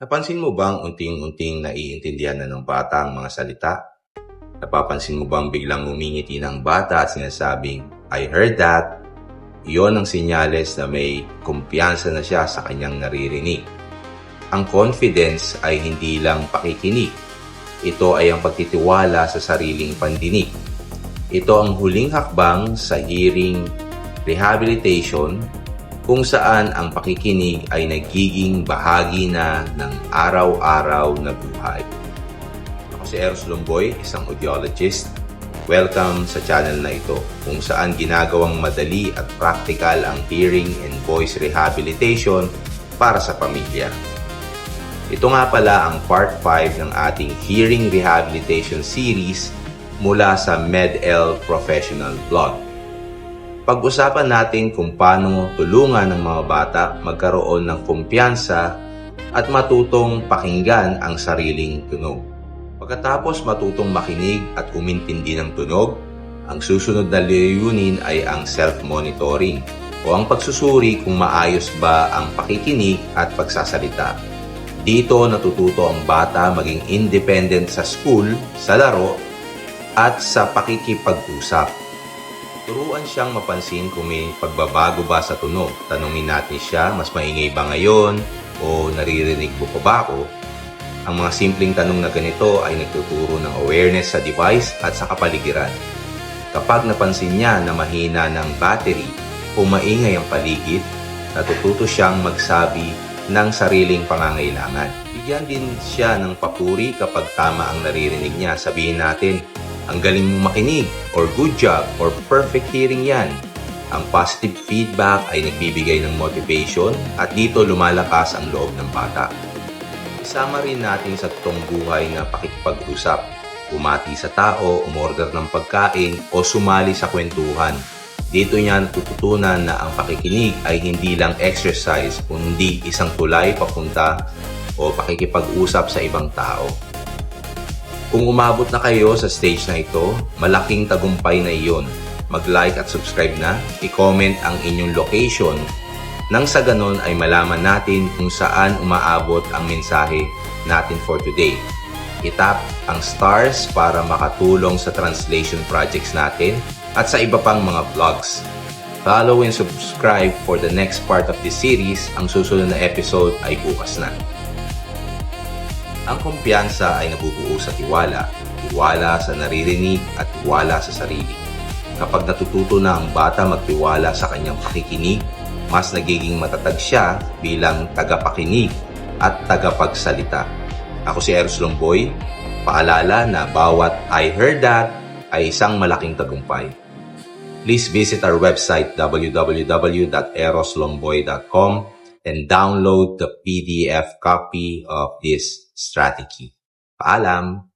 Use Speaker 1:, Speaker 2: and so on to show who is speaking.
Speaker 1: Napansin mo bang unting-unting naiintindihan na ng bata ang mga salita? Napapansin mo bang biglang umingiti ng bata at sinasabing, I heard that? Iyon ang sinyales na may kumpiyansa na siya sa kanyang naririnig. Ang confidence ay hindi lang pakikinig. Ito ay ang pagtitiwala sa sariling pandinig. Ito ang huling hakbang sa hearing rehabilitation kung saan ang pakikinig ay nagiging bahagi na ng araw-araw na buhay. Ako si Eros Lumboy, isang audiologist. Welcome sa channel na ito kung saan ginagawang madali at practical ang hearing and voice rehabilitation para sa pamilya. Ito nga pala ang part 5 ng ating hearing rehabilitation series mula sa MedL Professional Blog. Pag-usapan natin kung paano tulungan ng mga bata magkaroon ng kumpiyansa at matutong pakinggan ang sariling tunog. Pagkatapos matutong makinig at umintindi ng tunog, ang susunod na layunin ay ang self-monitoring o ang pagsusuri kung maayos ba ang pakikinig at pagsasalita. Dito natututo ang bata maging independent sa school, sa laro, at sa pakikipag-usap. Turuan siyang mapansin kung may pagbabago ba sa tunog. Tanungin natin siya, mas maingay ba ngayon? O naririnig mo pa ba ako? Ang mga simpleng tanong na ganito ay nagtuturo ng awareness sa device at sa kapaligiran. Kapag napansin niya na mahina ng battery o maingay ang paligid, natututo siyang magsabi ng sariling pangangailangan. Bigyan din siya ng papuri kapag tama ang naririnig niya. Sabihin natin, ang galing mong makinig, or good job, or perfect hearing yan. Ang positive feedback ay nagbibigay ng motivation at dito lumalakas ang loob ng bata. Isama rin natin sa totoong buhay na pakikipag-usap, umati sa tao, umorder ng pagkain, o sumali sa kwentuhan. Dito niya natututunan na ang pakikinig ay hindi lang exercise, kundi isang tulay papunta o pakikipag-usap sa ibang tao. Kung umabot na kayo sa stage na ito, malaking tagumpay na iyon. Mag-like at subscribe na, i-comment ang inyong location nang sa ganon ay malaman natin kung saan umaabot ang mensahe natin for today. Itap ang stars para makatulong sa translation projects natin at sa iba pang mga vlogs. Follow and subscribe for the next part of this series. Ang susunod na episode ay bukas na. Ang kumpiyansa ay nabubuo sa tiwala, tiwala sa naririnig at tiwala sa sarili. Kapag natututo na ang bata magtiwala sa kanyang pakikinig, mas nagiging matatag siya bilang tagapakinig at tagapagsalita. Ako si Eros Longboy, paalala na bawat I heard that ay isang malaking tagumpay. Please visit our website www.eroslongboy.com and download the PDF copy of this strategy. Paalam!